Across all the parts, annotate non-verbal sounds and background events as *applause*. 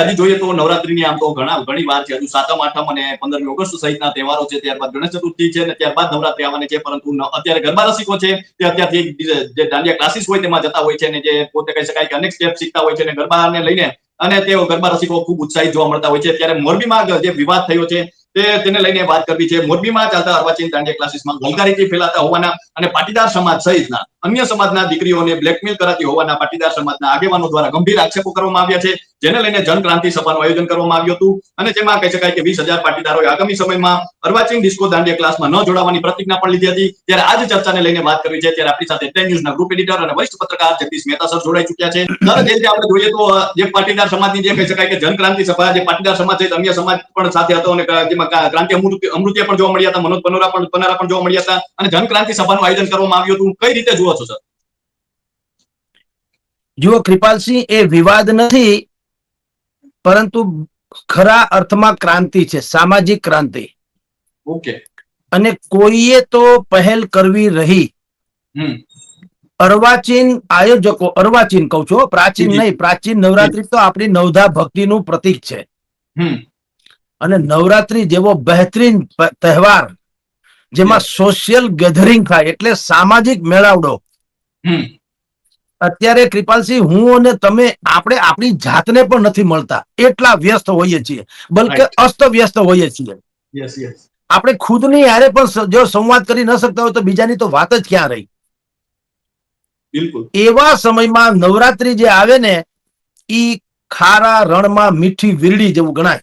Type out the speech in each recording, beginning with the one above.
હજી જોઈએ તો નવરાત્રીની આમ તો ઘણા ઘણી વાર છે. હજુ સાતમ, આઠમ અને પંદરમી ઓગસ્ટ સહિતના તહેવારો છે. ત્યારબાદ ગણેશ ચતુર્થી છે અને ત્યારબાદ નવરાત્રી આવવાની છે. પરંતુ અત્યારે ગરબા રસિકો છે તે અત્યારથી જે દાંડિયા ક્લાસીસ હોય તેમાં જતા હોય છે અને જે પોતે કહી શકાય કે અનેક સ્ટેપ શીખતા હોય છે અને ગરબાને લઈને અને તેઓ ગરબા રસિકો ખૂબ ઉત્સાહિત જોવા મળતા હોય છે. ત્યારે મોરબીમાં જે વિવાદ થયો છે તે તેને લઈને વાત કરવી છે. મોરબીમાં ચાલતા અર્વાચીન દાંડિયા ક્લાસીસમાં ગોલકારીથી ફેલાતા હોવાના અને પાટીદાર સમાજ સહિતના અન્ય સમાજના દીકરીઓને બ્લેકમેલ કરાતી હોવાના પાટીદાર સમાજના આગેવાનો દ્વારા ગંભીર આક્ષેપો કરવામાં આવ્યા છે. જેને લઈને જનક્રાંતિ સભાનું આયોજન કરવામાં આવ્યું હતું. અને જેમાં કહી શકાય કે વીસ હજાર પાટીદારોએ આગામી સમયમાં અર્વાચીન ડિસ્કો દાંડિયા ક્લાસમાં ન જોડાવાની પ્રતિજ્ઞા પણ લીધી હતી. ત્યારે આજ ચર્ચાને લઈને વાત કરવી છે. ત્યારે આપણી સાથે ટેન ન્યૂઝના ગ્રુપ એડિટર અને વરિષ્ઠ પત્રકાર જગદીશ મહેતા સર જોડાઈ ચુક્યા છે. સર રીતે આપણે જોઈએ તો જે પાટીદાર સમાજની જે કહી શકાય કે જનક્રાંતિ સભા, જે પાટીદાર સમાજ છે અન્ય સમાજ પણ સાથે હતો અને ક્રાંતિ અમૃત્ય પણ જોવા મળ્યા હતા મનોજ પનોરા પણ પનારા પણ જોવા મળ્યા હતા અને જનક્રાંતિ સભાનું આયોજન કરવામાં આવ્યું હતું. કઈ રીતે જુઓ છો સર? જુઓ કૃપાલસિંહ એ વિવાદ નથી પરંતુ ખરા અર્થમાં ક્રાંતિ છે સામાજિક ક્રાંતિ. ઓકે. અને કોઈએ તો પહેલ કરવી રહી. અર્વાચીન આયોજકો અર્વાચીન કહું છું પ્રાચીન. નહીં પ્રાચીન નવરાત્રી તો આપણી નવધા ભક્તિનું પ્રતીક છે. અને નવરાત્રી જેવો બહેતરીન તહેવાર જેમાં સોશિયલ ગેધરિંગ થાય એટલે સામાજિક મેળાવડો. અત્યારે કૃપાલસિંહ હું અને તમે આપણે આપણી જાતને પણ નથી મળતા. એટલા વ્યસ્ત હોઈએ છીએ. બલકે અસ્ત વ્યસ્ત હોઈએ છીએ. આપણે ખુદની હારે પણ જો સંવાદ કરી ન શકતા હોય તો બીજાની તો વાત જ ક્યાં રહી? બિલકુલ. એવા સમયમાં નવરાત્રી જે આવે ને ઈ ખારા રણમાં મીઠી વીરડી જેવું ગણાય.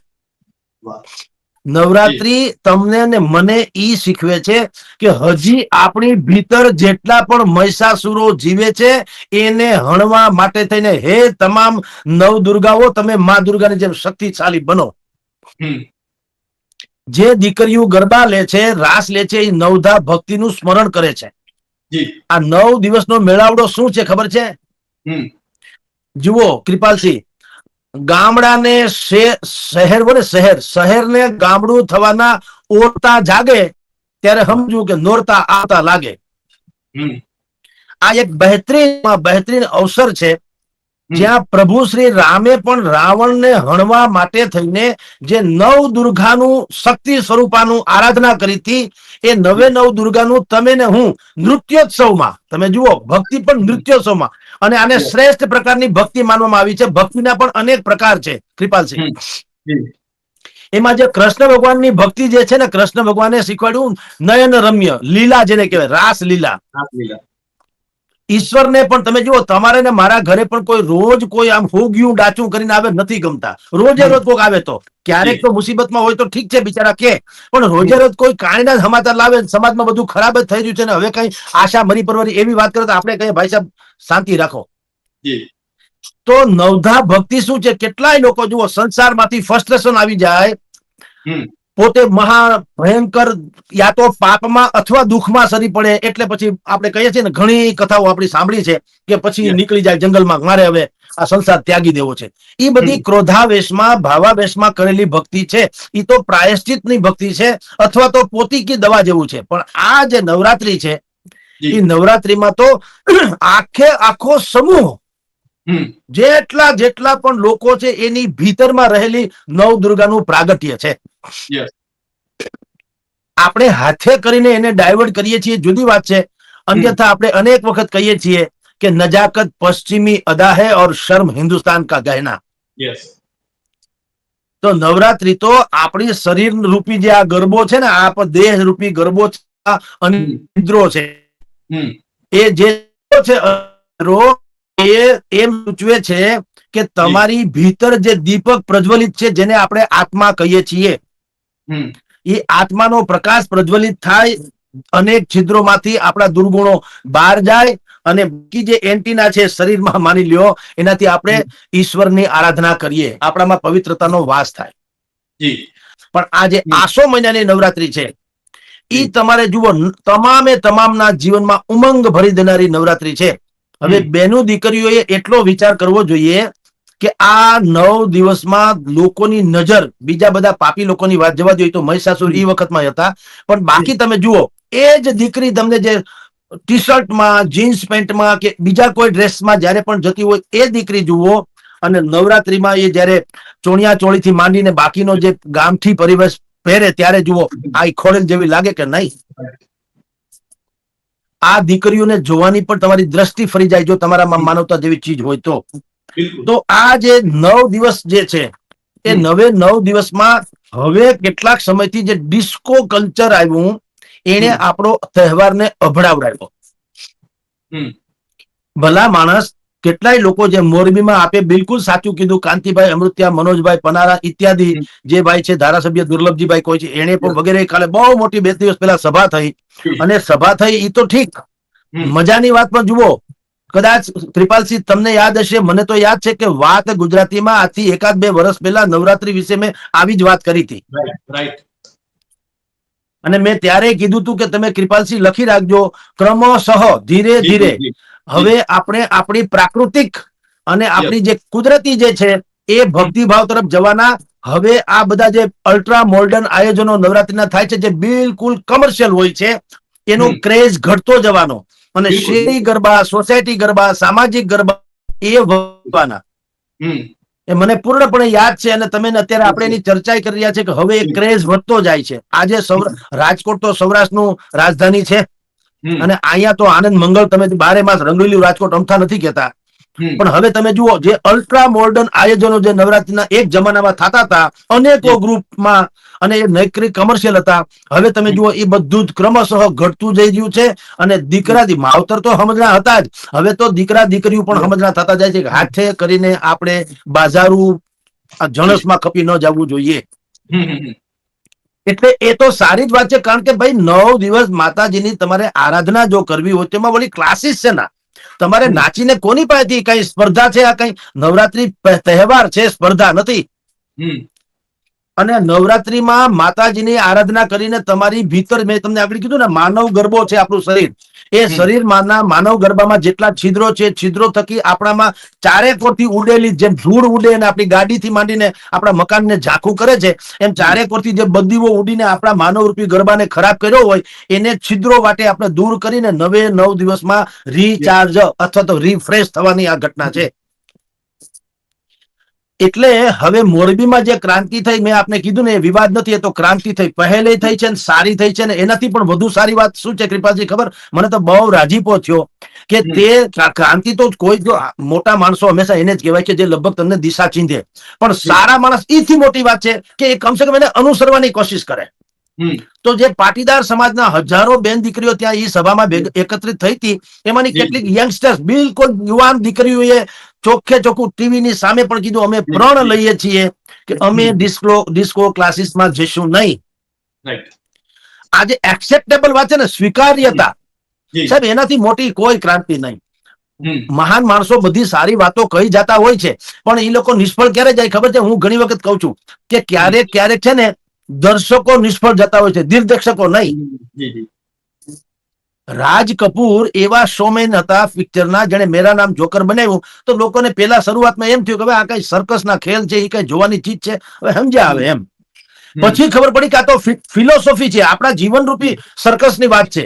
નવરાત્રી તમને અને મને ઈ શીખવે છે કે હજી આપણી ભીતર જેટલા પણ મહિષાસુરો જીવે છે એને હણવા માટે થઈને હે તમામ નવ દુર્ગાઓ તમે મા દુર્ગાની જેમ શક્તિશાળી બનો. જે દીકરીઓ ગરબા લે છે રાસ લે છે એ નવધા ભક્તિનું સ્મરણ કરે છે. આ નવ દિવસનો મેળાવડો શું છે ખબર છે? જુઓ કૃપાલસિંહ ગામડાને શહેર બોલે શહેર શહેરને ગામડું થવાના ઓરતા જાગે ત્યારે સમજવું કે નોરતા આવતા લાગે. આ એક બહેતરીન બહેતરીન અવસર છે. જ્યાં પ્રભુ શ્રી રામે પણ રાવણને હણવા માટે થઈને જે નવ દુર્ગાનું શક્તિ સ્વરૂપાનું આરાધના કરી હતી એ નવે નવ દુર્ગાનું તમે ને હું નૃત્યોત્સવમાં તમે જુઓ ભક્તિ પણ નૃત્યોત્સવમાં અને આને શ્રેષ્ઠ પ્રકારની ભક્તિ માનવામાં આવી છે. ભક્તિના પણ અનેક પ્રકાર છે. કૃપાલસિંહ. એમાં જે કૃષ્ણ ભગવાનની ભક્તિ જે છે ને કૃષ્ણ ભગવાને શીખવાડ્યું નયન રમ્ય લીલા જેને કહેવાય રાસ લીલા ઈશ્વરને પણ તમે જુઓ તમારે ને મારા ઘરે પણ કોઈ રોજ કોઈ આમ હોગ્યું ડાચું કરીને આવે નથી ગમતા. રોજે રોજ કોઈક આવે તો. ક્યારેક તો મુસીબતમાં હોય તો ઠીક છે બિચારા કે. પણ રોજે રોજ કોઈ કાણીના સમાચાર લાવે સમાજમાં બધું ખરાબ જ થઈ રહ્યું છે ને હવે કઈ આશા મરી પરવરી એવી વાત કરે તો આપણે કહીએ ભાઈ સાહેબ શાંતિ રાખો. તો નવધા ભક્તિ શું છે? કેટલાય લોકો જુઓ સંસારમાંથી ફ્રસ્ટ્રેશન આવી જાય. પોતે મહા ભયંકર યા તો પાપમાં અથવા દુઃખમાં સરી પડે એટલે પછી આપણે કહીએ છીએ ને ઘણી કથાઓ આપણી સાંભળી છે કે પછી નીકળી જાય જંગલમાં મારે હવે આ સંસાર ત્યાગી દેવો છે. એ બધી ક્રોધાવેશમાં ભાવાવેશમાં કરેલી ભક્તિ છે. એ તો પ્રાયશ્ચિતની ભક્તિ છે અથવા તો પોતીકી દવા જેવું છે. પણ આ જે નવરાત્રી છે એ નવરાત્રીમાં તો આખે આખો સમૂહ જેટલા જેટલા પણ લોકો છે એની ભીતરમાં રહેલી નવ દુર્ગાનું પ્રાગટ્ય છે. આપણે હાથે કરીને એને ડાયવર્ટ કરીએ છીએ જુદી વાત છે. અન્યથા આપણે અનેક વખત કહીએ છીએ કે નજાકત પશ્ચિમી અદા હે ઓર શર્મ હિન્દુસ્તાન કા ગહેના. તો નવરાત્રી તો આપણી શરીર રૂપી જે આ ગરબો છે ને આ દેહ રૂપી ગરબો છે છે. એ જે છે એ એમ સૂચવે છે કે તમારી ભીતર જે દીપક પ્રજ્વલિત છે જેને આપણે આત્મા કહીએ છીએ એ આત્માનો પ્રકાશ પ્રજ્વલિત થાય અનેક છિદ્રોમાંથી આપણા દુર્ગુણો બહાર જાય અને બાકી જે એન્ટીના છે શરીરમાં માની લ્યો એનાથી આપણે ઈશ્વરની આરાધના કરીએ આપણામાં પવિત્રતાનો વાસ થાય. પણ આ જે આસો મહિનાની નવરાત્રી છે એ તમારે જુઓ તમામે તમામના જીવનમાં ઉમંગ ભરી દેનારી નવરાત્રી છે. હવે. બેનું દીકરીઓએ એટલો વિચાર કરવો જોઈએ કે આ નવ દિવસમાં લોકોની નજર બીજા બધા પાપી લોકોની વાત જવા જોઈએ તો મહિષાસુર એ વખતમાં હતા. પણ બાકી તમે જુઓ એ જ દીકરી તમને જે ટી શર્ટમાં જીન્સ પેન્ટમાં કે બીજા કોઈ ડ્રેસમાં જ્યારે પણ જતી હોય એ દીકરી જુઓ અને નવરાત્રીમાં એ જ્યારે ચોણિયા ચોળીથી માંડીને બાકીનો જે ગામઠી પરિવેશ પહેરે ત્યારે જુઓ આ ખોડેલ જેવી લાગે કે નહીં? આ દીકરીઓને જોવાની પણ તમારી દ્રષ્ટિ ફરી જાય જો તમારામાં માનવતા જેવી ચીજ હોય તો. તો આ જે નવ દિવસ જે છે એ નવે નવ દિવસમાં હવે કેટલાક સમયથી જે ડિસ્કો કલ્ચર આવ્યું એને આપણો તહેવારને અભડાવડાવ્યો. હમ. ભલા માણસ કેટલાય લોકો જે મોરબીમાં આપે બિલકુલ સાચું કીધું કાંતિભાઈ અમૃત્યા મનોજભાઈ પનારા ઇત્યાદિ જે ભાઈ છે ધારાસભ્ય દુર્લભજીભાઈ કોઈ છે એને પણ વગેરે કાલે બહુ મોટી બે દિવસ પહેલા સભા થઈ. અને સભા થઈ એ તો ઠીક. મજાની વાત પણ જુઓ. કદાચ ત્રિપાલસિંહ તમને યાદ હશે મને તો યાદ છે કે વાત ગુજરાતીમાં આજથી એકાદ બે વર્ષ પહેલા નવરાત્રી વિશે મેં આવી જ વાત કરી હતી. રાઈટ રાઈટ અને મેં ત્યારે કીધું હતું કે તમે કૃપાલસિંહ લખી રાખજો. ક્રમશઃ ધીરે ધીરે. હવે આપણે આપણી પ્રાકૃતિક અને આપણી જે કુદરતી જે છે એ ભક્તિભાવ તરફ જવાના. હવે આ બધા જે અલ્ટ્રા મોર્ડન આયોજનો નવરાત્રીના થાય છે જે બિલકુલ કમર્શિયલ હોય છે એનો ક્રેઝ ઘટતો જવાનો. અને. શેરી ગરબા સોસાયટી ગરબા સામાજિક ગરબા એ વધવાના એ મને પૂર્ણપણે યાદ છે અને તમે અત્યારે આપણે એની ચર્ચા કરી રહ્યા છે કે હવે એ ક્રેઝ વધતો જાય છે. આજે રાજકોટ તો સૌરાષ્ટ્રનું રાજધાની છે. અને અહીંયા તો આનંદ મંગળ તમે બારે માસ રંગરેલું રાજકોટ અમથા નથી કેતા પણ હવે તમે જુઓ જે અલ્ટ્રા મોડર્ન આયોજનો જે નવરાત્રીના એક જમાનામાં થતા હતા અનેકો ગ્રુપમાં અને એ નૈકરી કમર્શિયલ હતા. હવે તમે જુઓ એ બધું જ ક્રમશઃ ઘટતું જઈ રહ્યું છે અને દીકરાથી માવતર તો સમજણા હતા જ. હવે તો દીકરા દીકરીઓ પણ સમજણા થતા જાય છે કે હાથે કરીને આપણે બાજારું આ જણસમાં ખપી ન જવું જોઈએ. એટલે એ તો સારી જ વાત છે કારણ કે ભાઈ નવ દિવસ માતાજીની તમારે આરાધના જો કરવી હોય તેમાં વળી ક્લાસીસ છે ના. તમારે નાચીને કોની પાસેથી કઈ સ્પર્ધા છે આ કઈ? નવરાત્રી તહેવાર છે સ્પર્ધા નથી. અને નવરાત્રીમાં માતાજીની આરાધના કરીને તમારી ભીતર મેં તમને આગળ કીધું ને માનવ ગરબો છે આપણું શરીર. એ. શરીરમાંના માનવ ગરબામાં જેટલા છિદ્રો છે છિદ્રો થકી આપણામાં ચારે કોરથી ઉડેલી જેમ ધૂળ ઉડે અને આપણી ગાડીથી માંડીને આપણા મકાનને ઝાંખું કરે છે એમ ચારે કોરથી જે બદીઓ ઉડીને આપણા માનવરૂપી ગરબાને ખરાબ કર્યો હોય એને છિદ્રો માટે આપણે દૂર કરીને નવે નવ દિવસમાં રિચાર્જ અથવા તો રિફ્રેશ થવાની આ ઘટના છે. એટલે હવે મોરબીમાં જે ક્રાંતિ થઈ મેં આપને કીધું ને એ વિવાદ નથી એ તો ક્રાંતિ થઈ પહેલે થઈ છે ને સારી થઈ છે ને એનાથી પણ વધુ સારી વાત શું છે કૃપાજી ખબર? મને તો બહુ રાજીપો થયો કે તે ક્રાંતિ તો કોઈ જો મોટા માણસો હંમેશા એને જ કહેવાય કે જે લગભગ તમને દિશા ચીંધે. પણ સારા માણસ એથી મોટી વાત છે કે એ કમસે કમ એને અનુસરવાની કોશિશ કરે. તો જે પાટીદાર સમાજના હજારો બેન દીકરીઓ ત્યાં એ સભામાં એકત્રિત થઈ હતી એમાંની કેટલીક યંગસ્ટર્સ બિલકુલ યુવાન દીકરીઓએ ચોખ્ખે ચોખ્ખું ટીવી ની સામે પણ કીધું અમે પ્રણ લઈએ છીએ કે અમે ડિસ્કો ડિસ્કો ક્લાસીસમાં જઈશું નહીં. આજે એક્સેપ્ટેબલ વાત છે ને સ્વીકાર્યતા. સાહેબ એનાથી મોટી કોઈ ક્રાંતિ નહીં. મહાન માણસો બધી સારી વાતો કહી જતા હોય છે પણ એ લોકો નિષ્ફળ ક્યારે જાય ખબર છે? હું ઘણી વખત કહું છું કે ક્યારેક ક્યારેક છે ને દર્શકો નિષ્ફળ જતા હોય છે દિગ્દર્શકો નહીં. રાજ કપૂર એવા શોમેન હતા પિક્ચરના જેને મેરા નામ જોકર બનાવ્યું. તો લોકોને પેલા શરૂઆતમાં એમ થયું કે ભાઈ આ કઈ સર્કસના ખેલ છે એ કઈ જોવાની ચીજ છે. હવે સમજ્યા આવે એમ. પછી ખબર પડી કે આ તો ફિલોસોફી છે આપણા જીવનરૂપી સર્કસની વાત છે.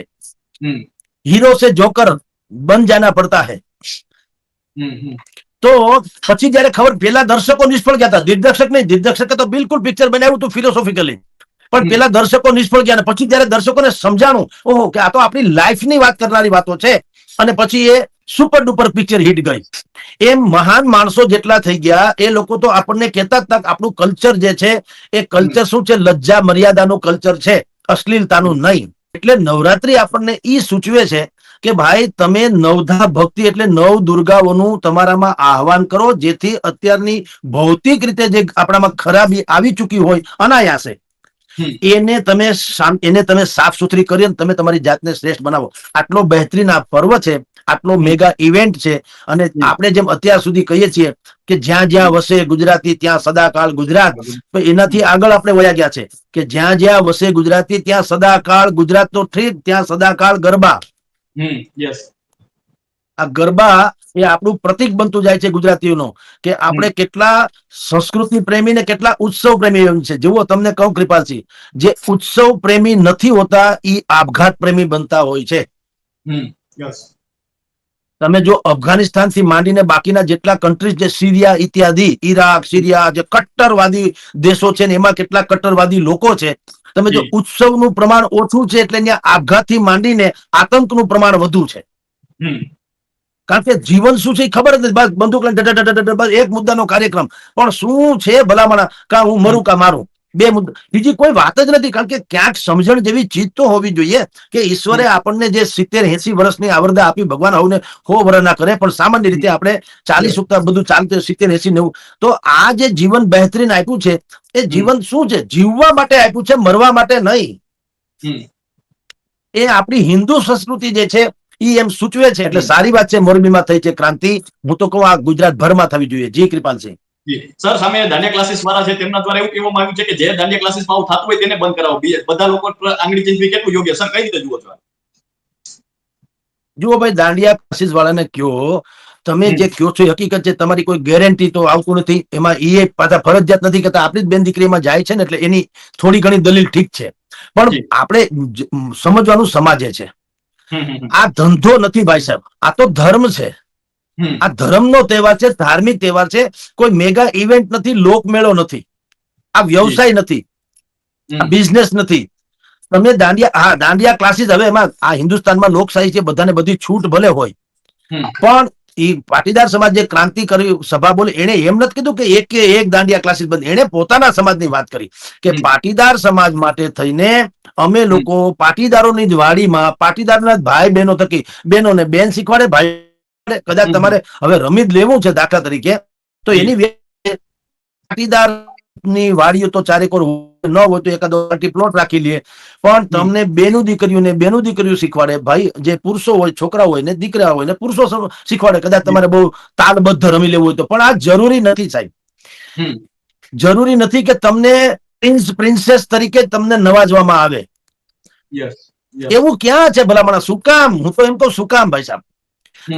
હીરો સે જોકર બન જાના પડતા હે. તો પછી જયારે ખબર પેલા દર્શકો નિષ્ફળ ગયા હતા. દિગ્દર્શક નહીં દિગ્દર્શકે તો બિલકુલ પિક્ચર બનાવ્યું હતું ફિલોસોફિકલી પણ પેલા દર્શકો નિષ્ફળ ગયા અને પછી જયારે દર્શકોને સમજાણું ઓહો કે આ તો આપણી લાઈફની વાત કરનારી વાતો છે. અને પછી એ સુપર ડુપર પિક્ચર હિટ ગઈ. એમ મહાન માણસો જેટલા થઈ ગયા એ લોકો તો આપણને કહેતા જ આપણું કલ્ચર જે છે એ કલ્ચર શું છે? લજ્જા મર્યાદાનું કલ્ચર છે અશ્લીલતાનું નહીં. એટલે નવરાત્રી આપણને ઈ સૂચવે છે કે ભાઈ તમે નવધા ભક્તિ એટલે નવ દુર્ગાઓનું તમારામાં આહવાન કરો જેથી અત્યારની ભૌતિક રીતે જે આપણામાં ખરાબી આવી ચૂકી હોય અનાયાસે. એને તમે એને તમે સાફ સુથરી કરી અને તમે તમારી જાતને શ્રેષ્ઠ બનાવો. આટલો બહેતરીન આ પર્વ છે આટલો મેગા ઇવેન્ટ છે અને આપણે જેમ અત્યાર સુધી કહીએ છીએ કે જ્યાં જ્યાં વસે ગુજરાતી ત્યાં સદાકાળ ગુજરાત. તો એનાથી આગળ આપણે વયા ગયા છે કે જ્યાં જ્યાં વસે ગુજરાતી ત્યાં સદાકાળ ગુજરાત તો ઠીક ત્યાં સદાકાળ ગરબા. યસ આ ગરબા એ આપણું પ્રતીક બનતું જાય છે ગુજરાતીઓનો કે આપણે કેટલા સંસ્કૃતિ પ્રેમી ને કેટલા ઉત્સવ પ્રેમી એમ છે. જુઓ તમને કહું કૃપાલસિંહ જે ઉત્સવ પ્રેમી નથી હોતા એ આપઘાત પ્રેમી બનતા હોય છે. તમે જો અફઘાનિસ્તાનથી માંડીને બાકીના જેટલા કન્ટ્રીઝ જે સિરિયા ઇત્યાદિ ઈરાક સિરિયા જે કટ્ટરવાદી દેશો છે ને એમાં કેટલા કટ્ટરવાદી લોકો છે તમે જો. ઉત્સવનું પ્રમાણ ઓછું છે એટલે ત્યાં આપઘાતથી માંડીને આતંકનું પ્રમાણ વધુ છે. કારણ કે જીવન શું છે એ ખબર જ નથી. બસ બંદૂક લઈને બસ એક મુદ્દાનો કાર્યક્રમ. પણ શું છે ભલામણા? કા હું મરું કા મારું? બે મુદ્દા. બીજી કોઈ વાત જ નથી. કારણ કે ક્યાંક સમજણ જેવી ચીજ તો હોવી જોઈએ કે ઈશ્વરે આપણને જે સિત્તેર એસી વર્ષની આવરદા આપી ભગવાન આવું હો વર ના કરે. પણ સામાન્ય રીતે આપણે ચાલીસ ઉગતા બધું ચાલતું સિત્તેર એસી નેવું. તો આ જે જીવન બહેતરીન આપ્યું છે એ જીવન શું છે? જીવવા માટે આપ્યું છે મરવા માટે નહીં. એ આપણી હિન્દુ સંસ્કૃતિ જે છે એ એમ સૂચવે છે એટલે સારી વાત છે મોરબીમાં થઈ છે ક્રાંતિ. હું તો કહું આ ગુજરાત ભરમાં થવી જોઈએ. જી કૃપાલસિંહ. સર સામે દાંડિયા ક્લાસીસ વાળા છે તેમના દ્વારા એવું કહેવામાં આવ્યું છે કે જે દાંડિયા ક્લાસીસમાં આવું થતું હોય તેને બંધ કરાવો. બધા લોકો આંગળી ચીંધવી કેટલું યોગ્ય? સર કઈ રીતે જુઓ છો જુઓ ભાઈ દાંડિયા ક્લાસીસ વાળાને કયો તમે જે કયો છો હકીકત છે. તમારી કોઈ ગેરંટી તો આવતું નથી. એમાં એ પાછા ફરજિયાત નથી કરતા આપણી જ બેન દીકરીમાં જાય છે ને એટલે એની થોડી ઘણી દલીલ ઠીક છે. પણ આપણે સમજવાનું સમાજે છે. આ ધંધો નથી ભાઈ સાહેબ. આ તો ધર્મ છે. આ ધર્મનો તહેવાર છે ધાર્મિક તહેવાર છે. કોઈ મેગા ઇવેન્ટ નથી લોકમેળો નથી. આ વ્યવસાય નથી. આ બિઝનેસ નથી. તમે દાંડિયા હા દાંડિયા ક્લાસીસ હવે એમાં આ હિન્દુસ્તાનમાં લોકશાહી છે બધાને બધી છૂટ ભલે હોય. પણ એ પાટીદાર સમાજ જે ક્રાંતિ કરી સભા બોલી એને એમ નથી કીધું કે એક કે એક દાંડિયા ક્લાસીસ બંધ એને પોતાના સમાજની વાત કરી કે પાટીદાર સમાજ માટે થઈને અમે લોકો પાટીદારોની જ વાડીમાં પાટીદારના ભાઈ બહેનો થકી બહેનોને બેન શીખવાડે ભાઈ કદાચ તમારે હવે રમી જ લેવું છે દાખલા તરીકે તો એની પાટીદારની વાડીઓ તો ચારેકોર ન હોય તો એકાદો પ્લોટ રાખી લઈએ પણ તમને બેનું દીકરીઓને બેનું દીકરીઓ શીખવાડે. ભાઈ જે પુરુષો હોય છોકરા હોય ને દીકરા હોય ને પુરુષો શીખવાડે. કદાચ તમારે બહુ તાલબદ્ધ રમી લેવું હોય તો. પણ આ જરૂરી નથી સાહેબ. જરૂરી નથી કે તમને પ્રિન્સ પ્રિન્સેસ તરીકે તમને નવાજવામાં આવે. એવું ક્યાં છે ભલામણા શું કામ? હું તો એમ કહું શું કામ ભાઈ સાહેબ?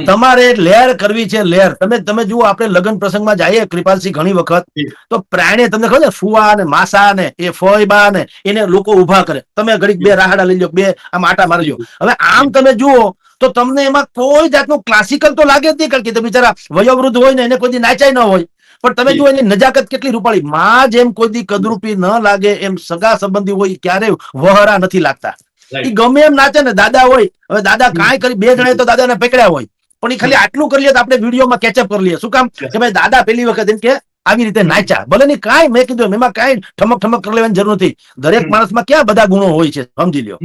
તમારે લેર કરવી છે લેર. તમે તમે જુઓ આપણે લગ્ન પ્રસંગમાં જઈએ કૃપાલસિંહ ઘણી વખત તો પ્રાણી તમને ખબર છે ફુવા ને માસા ને એ ફોઈબા ને એને લોકો ઊભા કરે. તમે ઘડીક બે રાહડા લઈ લો બે આમ આટા મારજો હવે આમ તમે જુઓ તો તમને એમાં કોઈ જાતનું ક્લાસિકલ તો લાગે જ નહીં કારણ કે બિચારા વયોવૃદ્ધ હોય ને એને કોઈ નાચાય ન હોય. પણ તમે જી. એની નજાકત કેટલી રૂપાળી. માં જેમ કોઈ દી કદરૂપી ન લાગે એમ સગા સંબંધી હોય ક્યારે વહરા નથી લાગતા. એ ગમે એમ નાચે ને દાદા હોય હવે દાદા. કાંઈ કરી બે જણા તો દાદાને પકડ્યા હોય. પણ એ ખાલી આટલું કરી લે તો આપણે વિડીયોમાં કેચઅપ કરી લઈએ. શું કામ. કે ભાઈ દાદા પેલી વખત એમ કે આવી રીતે નાચ્યા. ભલે ની કાંઈ મેં કીધું એમાં કાંઈ ઠમક ઠમક કરી લેવાની જરૂર નથી. દરેક માણસમાં ક્યાં બધા ગુણો હોય છે સમજી લ્યો.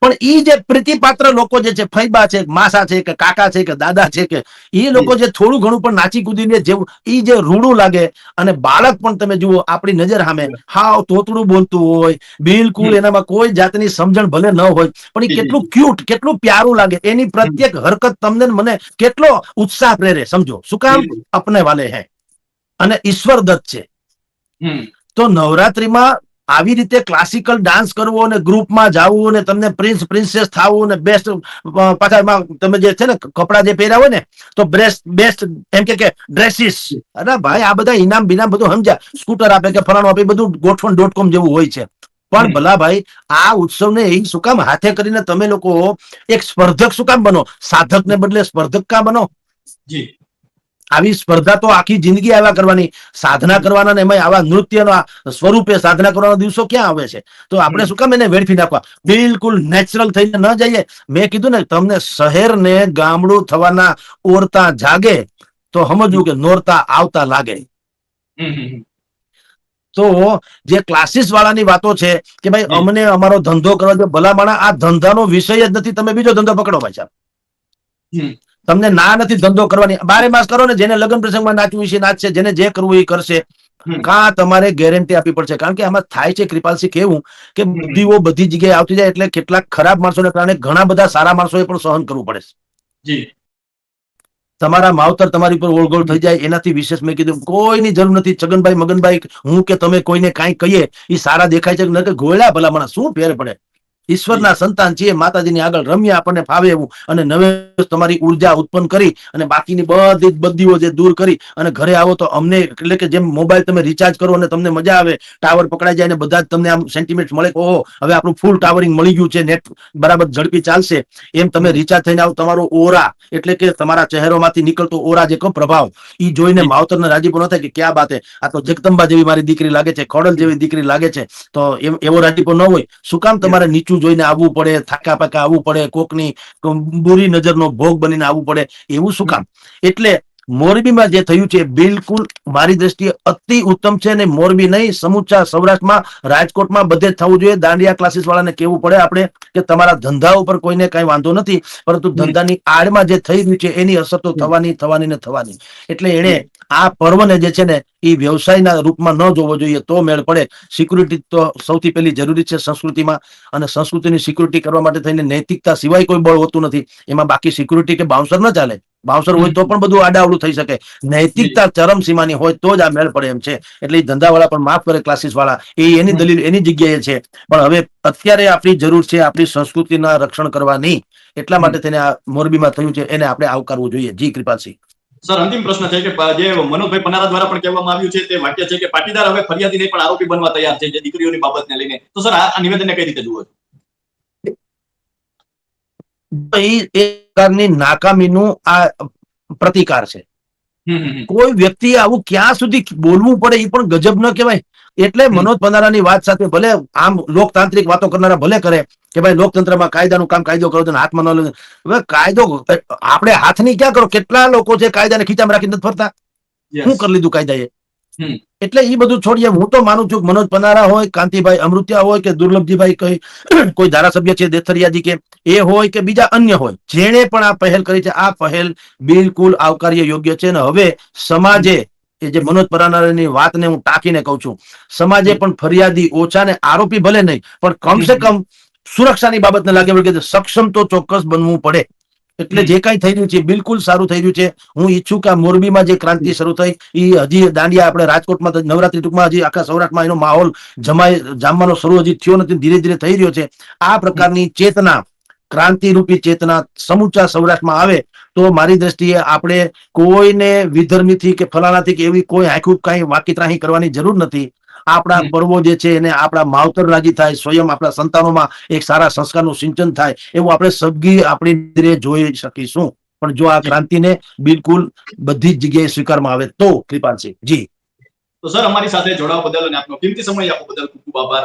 પણ ઈ જે પ્રીતિપાત્ર લોકો જે છે ફૈબા છે માસા છે કે કાકા છે કે દાદા છે કે એ લોકો જે થોડું ઘણું પણ નાચી કૂદીને જેવું ઈ જે રૂડું લાગે અને બાળક પણ તમે જુઓ આપણી નજર સામે હાવ તોતડું બોલતું હોય બિલકુલ એનામાં કોઈ જાતની સમજણ ભલે ન હોય પણ એ કેટલું ક્યુટ કેટલું પ્યારું લાગે. એની પ્રત્યેક હરકત તમને મને કેટલો ઉત્સાહ પ્રેરે સમજો. શું કામ? અપને વાલે હે. અને ઈશ્વર દત્ત છે. તો નવરાત્રીમાં આવી રીતે ક્લાસિકલ ડાન્સ કરવો અને ગ્રુપમાં જવું અને તમને પ્રિન્સ પ્રિન્સેસ થવું અને બેસ્ટ પાછા તમે જે છે ને કપડા જે પહેર્યા હોય ને તો બેસ્ટ બેસ્ટ એમ કે ડ્રેસીસ અરે ભાઈ આ બધા ઇનામ બિનામ બધું સમજ્યા. સ્કૂટર આપે કે ફરાણું આપે બધું ગોઠવણ. ડોટ કોમ જેવું હોય છે. પણ. ભલા ભાઈ આ ઉત્સવને એ શું કામ હાથે કરીને તમે લોકો એક સ્પર્ધક શું કામ બનો? સાધકને બદલે સ્પર્ધક કામ બનો? જી. આવી સ્પર્ધા તો આખી જિંદગી આવ્યા કરવાની. સાધના કરવાના ને એમાં આવા નૃત્યના સ્વરૂપે સાધના કરવાના દિવસો ક્યાં આવે છે? તો આપણે શું કામ એને વેડફી નાખવા? બિલકુલ નેચરલ થઈને ન જઈએ. મેં કીધું ને તમને શહેર ને ગામડું થવાના ઓરતા જાગે તો સમજવું કે નોરતા આવતા લાગે. તો જે ક્લાસીસ વાળાની વાતો છે કે ભાઈ અમને અમારો ધંધો કરવા દે ભલામણા આ ધંધાનો વિષય જ નથી તમે બીજો ધંધો પકડો ભાઈ સાહેબ. તમને ના નથી ધંધો કરવાની. બારે માસ કરો ને જેને લગ્ન પ્રસંગમાં નાચવું છે નાચશે જેને જે કરવું એ કરશે. કા તમારે ગેરંટી આપવી પડશે. કારણ કે આમાં થાય છે કૃપાલસિંહ કેવું કે બુદ્ધિઓ બધી જગ્યાએ આવતી જાય એટલે કેટલાક ખરાબ માણસોને કારણે ઘણા બધા સારા માણસોએ પણ સહન કરવું પડે છે. તમારા માવતર તમારી પર ઓળગોળ થઈ જાય. એનાથી વિશેષ મેં કીધું કોઈની જરૂર નથી. છગનભાઈ મગનભાઈ હું કે તમે કોઈને કાંઈ કહીએ એ સારા દેખાય છે કે ન કે ગોળ્યા ભલા મને શું ફેર પડે? ઈશ્વરના સંતાન છીએ માતાજીની આગળ રમ્યા આપણને ફાવે એવું. અને નવે તમારી ઊર્જા ઉત્પન્ન કરી અને બાકીની બધી જ બદીઓ જે દૂર કરી અને ઘરે આવો તો અમને એટલે કે જેમ મોબાઈલ તમે રિચાર્જ કરો અને તમને મજા આવે ટાવર પકડાઈ જાય અને બધા જ તમને આમ સેન્ટિમેન્ટ મળે ઓહો હવે આપણું ફૂલ ટાવરિંગ મળી ગયું છે નેટ બરાબર ઝડપી ચાલશે. એમ તમે રિચાર્જ થઈને આવો તમારો ઓરા એટલે કે તમારા ચહેરોમાંથી નીકળતો ઓરા જે કહો પ્રભાવ એ જોઈને માવતરને રાજીપો ન થાય કે ક્યાં બાત આ તો જગદંબા જેવી મારી દીકરી લાગે છે ખોડલ જેવી દીકરી લાગે છે. તો એવો રાજીપો ન હોય. શું કામ તમારે નીચું જોઈને આવવું પડે થાકા પાકા આવવું પડે કોકની બુરી નજરનો ભોગ બનીને આવવું પડે એવું શું કામ? એટલે મોરબીમાં જે થયું છે બિલકુલ મારી દ્રષ્ટિએ અતિ ઉત્તમ છે અને મોરબી નહીં સમુચા સૌરાષ્ટ્રમાં રાજકોટમાં બધે જ થવું જોઈએ. દાંડિયા ક્લાસીસ વાળાને કેવું પડે આપણે કે તમારા ધંધા ઉપર કોઈને કઈ વાંધો નથી પરંતુ ધંધાની આડમાં જે થઈ રહ્યું છે એની અસર તો થવાની થવાની ને થવાની. એટલે એને આ પર્વને જે છે ને એ વ્યવસાયના રૂપમાં ન જોવો જોઈએ તો મેળ પડે. સિક્યુરિટી તો સૌથી પહેલી જરૂરી છે સંસ્કૃતિમાં અને સંસ્કૃતિની સિક્યુરિટી કરવા માટે થઈને નૈતિકતા સિવાય કોઈ બળ હોતું નથી. એમાં બાકી સિક્યુરિટી કે બાઉન્સર ન ચાલે. બાઉન્સર હોય તો પણ બધું આડાવડું થઈ શકે. નૈતિકતા ચરમ સીમાની હોય તો જ આ મેળ પડે એમ છે. એટલે એ ધંધાવાળા પણ માફ કરે ક્લાસીસ વાળા. એ એની દલીલ એની જગ્યાએ છે. પણ હવે અત્યારે આપણી જરૂર છે આપણી સંસ્કૃતિના રક્ષણ કરવાની. એટલા માટે તેને આ મોરબીમાં થયું છે. એને આપણે આવકારવું જોઈએ. જી કૃપાલસિંહ. સર અંતિમ પ્રશ્ન છે કે જે મનોજભાઈ પનારા દ્વારા પણ કહેવામાં આવ્યું છે તે વાક્ય છે કે પાટીદાર હવે ફરિયાદી નહીં પણ આરોપી બનવા તૈયાર છે જે દીકરીઓની બાબતને લઈને. તો સર આ નિવેદનને કઈ રીતે જુઓ છો? એ પ્રકારની નાકામીનું આ પ્રતિકાર છે. કોઈ વ્યક્તિ આવું ક્યાં સુધી બોલવું પડે એ પણ ગજબ ન કહેવાય. એટલે મનોજ પનારાની વાત સાથે ભલે આમ લોકતાંત્રિક વાતો કરનારા ભલે કરે કે ભાઈ લોકતંત્રમાં કાયદાનું કામ કાયદો કરો છો હાથમાં ન હવે કાયદો આપણે હાથની ક્યાં કરો? કેટલા લોકો છે કાયદાને ખીચામાં રાખી નથી ફરતા? શું કરી લીધું કાયદાએ? એટલે એ બધું છોડીએ. હું તો માનું છું મનોજ પનારા હોય કાંતિભાઈ અમૃત્યા હોય કે દુર્લભજીભાઈ કઈ *clears throat* કોઈ ધારાસભ્ય છે દેથરિયાજી કે એ હોય કે બીજા અન્ય હોય જેણે પણ આ પહેલ કરી છે આ પહેલ બિલકુલ આવકાર્ય યોગ્ય છે ને હવે સમાજે એ જે મનોજ પનારાની વાતને હું ટાંકીને કહું છું. સમાજે પણ ફરિયાદી ઓછા ને આરોપી ભલે નહીં પણ કમસે કમ સુરક્ષાની બાબતને લાગે વળગે સક્ષમ તો ચોક્કસ બનવું પડે. એટલે જે કાંઈ થઈ રહ્યું છે બિલકુલ સારું થઈ રહ્યું છે. હું ઈચ્છું કે આ મોરબીમાં જે ક્રાંતિ શરૂ થઈ એ હજી દાંડિયા આપણે રાજકોટમાં નવરાત્રી ટૂંકમાં હજી આખા સૌરાષ્ટ્રમાં એનો માહોલ જમાય જામવાનો શરૂ હજી થયો નથી ધીરે ધીરે થઈ રહ્યો છે. આ પ્રકારની ચેતના ક્રાંતિરૂપી ચેતના સમૂચા સૌરાષ્ટ્રમાં આવે તો મારી દ્રષ્ટિએ આપણે કોઈને વિધર્મીથી કે ફલાણાથી કે એવી કોઈ આખું કઈ વાકીત્રાહી કરવાની જરૂર નથી. આપણા. પર્વો જે છે એને આપણા માવતર રાજી થાય સ્વયં આપણા સંતાનોમાં એક સારા સંસ્કારનું સિંચન થાય એવું આપણે સબગી આપણી જોઈ શકીશું. પણ જો આ ક્રાંતિને બિલકુલ બધી જ જગ્યાએ સ્વીકારવામાં આવે તો કૃપાલસિંહ જી. તો સર અમારી સાથે જોડાવા બદલ અને આપનો કિંમતી સમય આપવા બદલ ખૂબ ખૂબ આભાર.